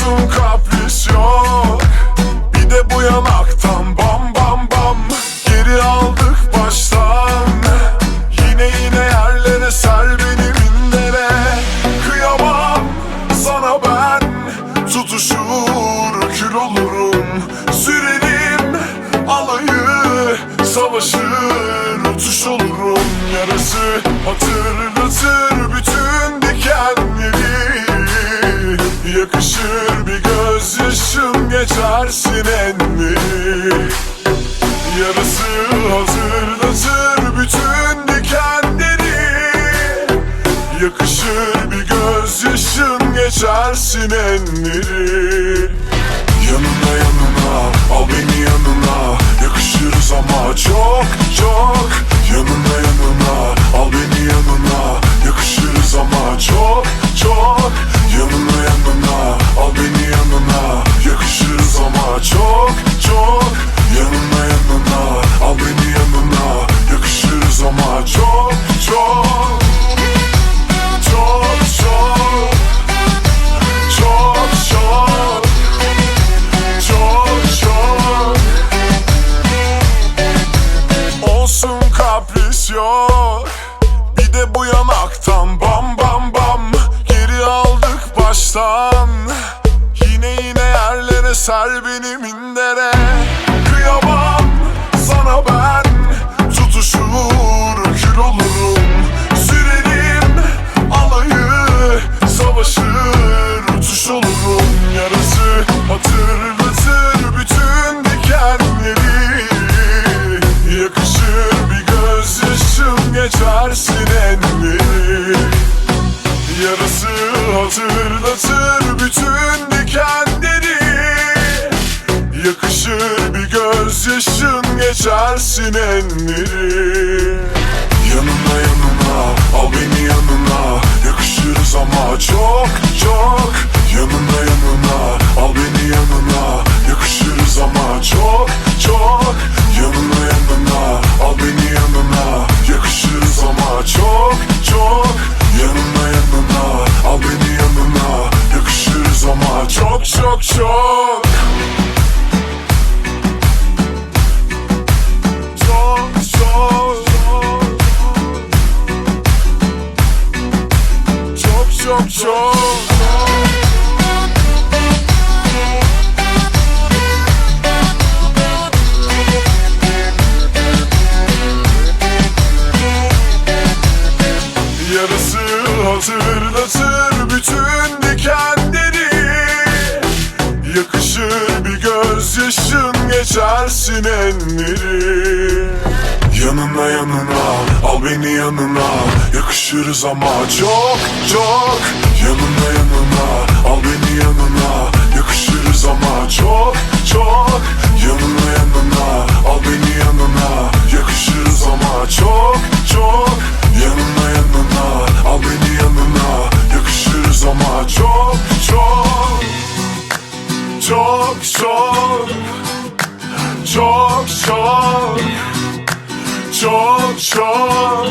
olsun kapris yok Bir de bu yanaktan bam bam bam. Geri aldık baştan. Yine yine yerlere ser beni mindere Kıyamam sana ben. Tutuşur kül olurum. Sürelim alayı. Savaşır utuş olurum. Yarası hatır. Geçersin enleri Yarası hazırlatır bütün dikenleri. Yakışır bir gözyaşım geçersin enleri çok çok Çok çok Çok çok Olsun kapris yok. Bir de bu bam bam bam. Geri aldık baştan. Yine yine yerlere ser beni mindere Kıyamam sana ben Tutuşur geçersin enleri Yarası hatırlatır bütün dikenleri Yakışır bir gözyaşın geçersin enleri çok geçersin enleri Yanına yanına al beni yanına Yakışırız ama çok çok. Yanına yanına al beni yanına Yakışırız ama çok çok. Yanına yanına al beni yanına Yakışırız ama çok çok. Yanına yanına al beni yanına Yakışırız ama çok çok. Çok çok Çok çok Çok çok